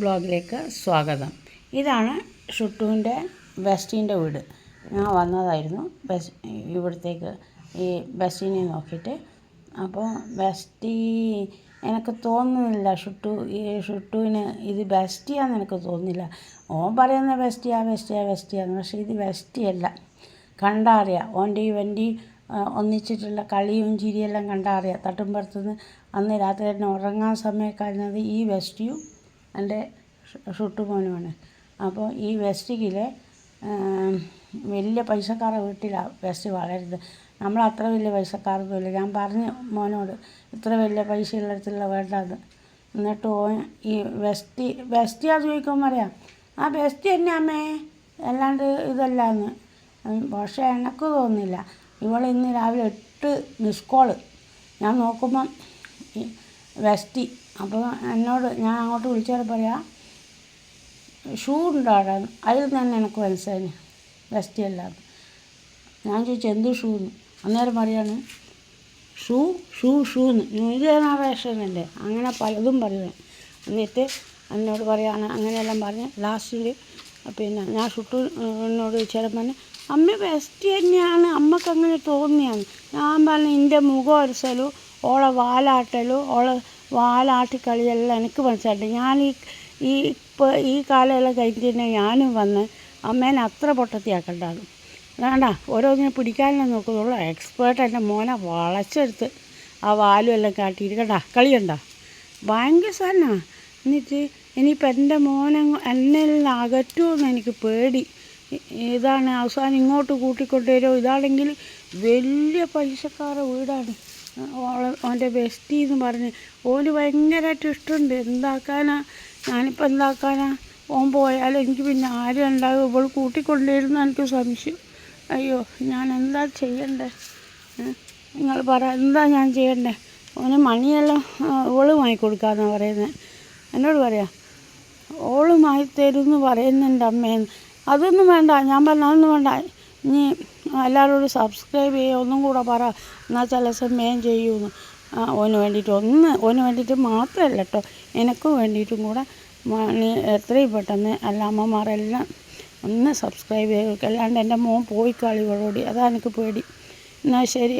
ബ്ലോഗിലേക്ക് സ്വാഗതം. ഇതാണ് ഷുട്ടുവിന്റെ ബെസ്റ്റീന്റെ വീട്. ഞാൻ വന്നതായിരുന്നു. ബസ് ഇവിടത്തേക്ക് ഈ ബസ്റ്റീനെ നോക്കിയിട്ട്. അപ്പോൾ ബസ്റ്റി എനിക്ക് തോന്നുന്നില്ല ഷുട്ടു ഈ ഷുട്ടുവിന് ഇത് ബെസ്റ്റിയാന്ന് എനിക്ക് തോന്നുന്നില്ല. ഓൻ പറയുന്ന ബെസ്റ്റിയാ ബെസ്റ്റിയാ ബെസ്റ്റിയാന്ന് പക്ഷേ ഇത് ബെസ്റ്റിയല്ല. കണ്ടറിയാം. ഓന്റെ ഈ വണ്ടി ഒന്നിച്ചിട്ടുള്ള കളിയും ചിരിയെല്ലാം കണ്ടറിയാം. തട്ടുമ്പുറത്തുനിന്ന് അന്ന് രാത്രി തന്നെ ഉറങ്ങാൻ സമയം കഴിഞ്ഞത് ഈ വെസ്റ്റിയും എന്റെ ഷുട്ടുമോനുമാണ് അപ്പോൾ ഈ വെസ്റ്റിക്കിലെ വലിയ പൈസക്കാരുടെ വീട്ടിലാണ് വെസ്റ്റ് വളരുന്നത്. നമ്മൾ അത്ര വലിയ പൈസക്കാരൊന്നുമില്ല ഞാൻ പറഞ്ഞു മോനോട് ഇത്ര വലിയ പൈസ ഉള്ളിടത്തുള്ള വേണ്ടത് എന്നിട്ട് ഓ ഈ വെസ്റ്റി വെസ്റ്റിയാ ചോദിക്കുമ്പോൾ പറയാം ആ വെസ്റ്റി തന്നെ അമ്മേ അല്ലാണ്ട് ഇതല്ലാന്ന്. പക്ഷേ എനിക്ക് തോന്നുന്നില്ല. ഇവൾ ഇന്ന് രാവിലെ എട്ട് മിസ് കോൾ. ഞാൻ നോക്കുമ്പം വെസ്റ്റി അപ്പോൾ എന്നോട് ഞാൻ അങ്ങോട്ട് വിളിച്ചാൽ പറയാം ഷൂ ഉണ്ടോ അവിടെ അതിൽ തന്നെ എനിക്ക് മനസ്സിലായി വെസ്റ്റി അല്ലാതെ ഞാൻ ചോദിച്ചു എന്ത് ഷൂ എന്ന് അന്നേരം പറയാണ് ഷൂ ഷൂ ഷൂ എന്ന് ന്യൂ ജനറേഷനല്ലേ? അങ്ങനെ പലതും പറയുന്നത് എന്നിട്ട് എന്നോട് പറയാണ് അങ്ങനെയെല്ലാം പറഞ്ഞ് ലാസ്റ്റിൽ പിന്നെ ഞാൻ ഷുട്ടു എന്നോട് ചിലപ്പോൾ പറഞ്ഞു അമ്മ വെസ്റ്റി തന്നെയാണ്. അമ്മയ്ക്ക് അങ്ങനെ തോന്നിയാണ്. ഞാൻ പറഞ്ഞു എന്റെ മുഖം ഒരസലും ഓളെ വാലാട്ടലും ഓളെ വാലാട്ടിക്കളിയെല്ലാം എനിക്ക് മനസ്സിലായിട്ട് ഞാൻ ഈ ഈ ഇപ്പോൾ ഈ കാലമെല്ലാം കഴിഞ്ഞിട്ട് തന്നെ ഞാനും വന്ന് അമ്മേനെ അത്ര പൊട്ടത്തിയാക്കണ്ടാണ്. വേണ്ട ഓരോന്നിനെ പിടിക്കാനെല്ലാം നോക്കുന്നുള്ളൂ. എക്സ്പേർട്ട് എന്റെ മോനെ വളച്ചെടുത്ത് ആ വാലും എല്ലാം കാട്ടിയിരിക്കണ്ട കളിയണ്ട? ഭയങ്കര സാധനമാണ് എന്നിട്ട് ഇനിയിപ്പോൾ എന്റെ മോനെ എന്നെല്ലാം അകറ്റുമെന്ന് എനിക്ക് പേടി. ഇതാണ് അവസാനം ഇങ്ങോട്ട് കൂട്ടിക്കൊണ്ടുവരുമോ ഇതാണെങ്കിൽ വലിയ പൈസക്കാരുടെ വീടാണ്. അവന്റെ ബെസ്റ്റി എന്ന് പറഞ്ഞ്. ഓന് ഭയങ്കരമായിട്ട് ഇഷ്ടമുണ്ട് എന്താക്കാനാ? ഞാനിപ്പോൾ എന്താക്കാനാ? ഓൻ പോയാൽ എനിക്ക് പിന്നെ ആരും ഉണ്ടാകും ഇവൾ കൂട്ടിക്കൊണ്ടുവരുന്ന എനിക്ക് സംശയം. അയ്യോ ഞാൻ എന്താ ചെയ്യണ്ടേ? നിങ്ങൾ പറ എന്താ ഞാൻ ചെയ്യണ്ടേ? ഓന് മണിയെല്ലാം ഓൾ വാങ്ങിക്കൊടുക്കാന്നാണ് പറയുന്നത് എന്നോട് പറയാം ഓൾ വാങ്ങിത്തരുമെന്ന് പറയുന്നുണ്ട് അമ്മേന്ന്. അതൊന്നും വേണ്ട. ഞാൻ പറഞ്ഞ അതൊന്നും വേണ്ട. ഇനി എല്ലാവരോടും സബ്സ്ക്രൈബ് ചെയ്യുക. ഒന്നും കൂടെ പറ. എന്നാൽ ചില സമയം ചെയ്യുമെന്ന്. ഓന് വേണ്ടിയിട്ട് ഒന്ന് ഓന് വേണ്ടിയിട്ട് മാത്രമല്ല കേട്ടോ എനിക്കും വേണ്ടിയിട്ടും കൂടെ എത്രയും പെട്ടെന്ന് എല്ലാ അമ്മമാരെല്ലാം ഒന്ന് സബ്സ്ക്രൈബ് ചെയ്ത് അല്ലാണ്ട് എന്റെ മോൻ പോയി കളികളോടി അതാണ് എനിക്ക് പേടി. എന്നാൽ ശരി.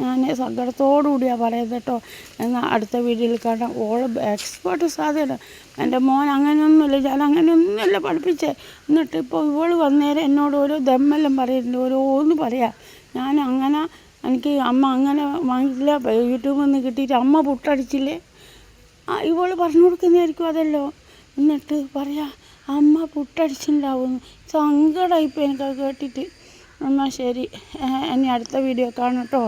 ഞാൻ സങ്കടത്തോടുകൂടിയാണ് പറയുന്നത് കേട്ടോ. എന്നാൽ അടുത്ത വീഡിയോയിൽ കാണാം. ഓൾ എക്സ്പേർട്ട് സാധ്യത എന്റെ മോൻ അങ്ങനെയൊന്നുമില്ല. ഞാൻ അങ്ങനെയൊന്നുമില്ല പഠിപ്പിച്ചേ. എന്നിട്ട് ഇപ്പോൾ ഇവൾ വന്നേരം എന്നോട് ഓരോ ദമ്മെല്ലാം പറയുന്നുണ്ട്. ഓരോന്ന് പറയാം. ഞാൻ അങ്ങനെ എനിക്ക് അമ്മ അങ്ങനെ വാങ്ങിയില്ല. യൂട്യൂബിൽ നിന്ന് കിട്ടിയിട്ട് അമ്മ പുട്ടടിച്ചില്ലേ? ഇവൾ പറഞ്ഞു കൊടുക്കുന്നതായിരിക്കും അതല്ലോ. എന്നിട്ട് പറയാ അമ്മ പുട്ടടിച്ചിട്ടുണ്ടാവുമെന്ന് സങ്കടമായിപ്പോൾ എനിക്കത് കേട്ടിട്ട്. എന്നാൽ ശരി. ഇനി അടുത്ത വീഡിയോ കാണട്ടോ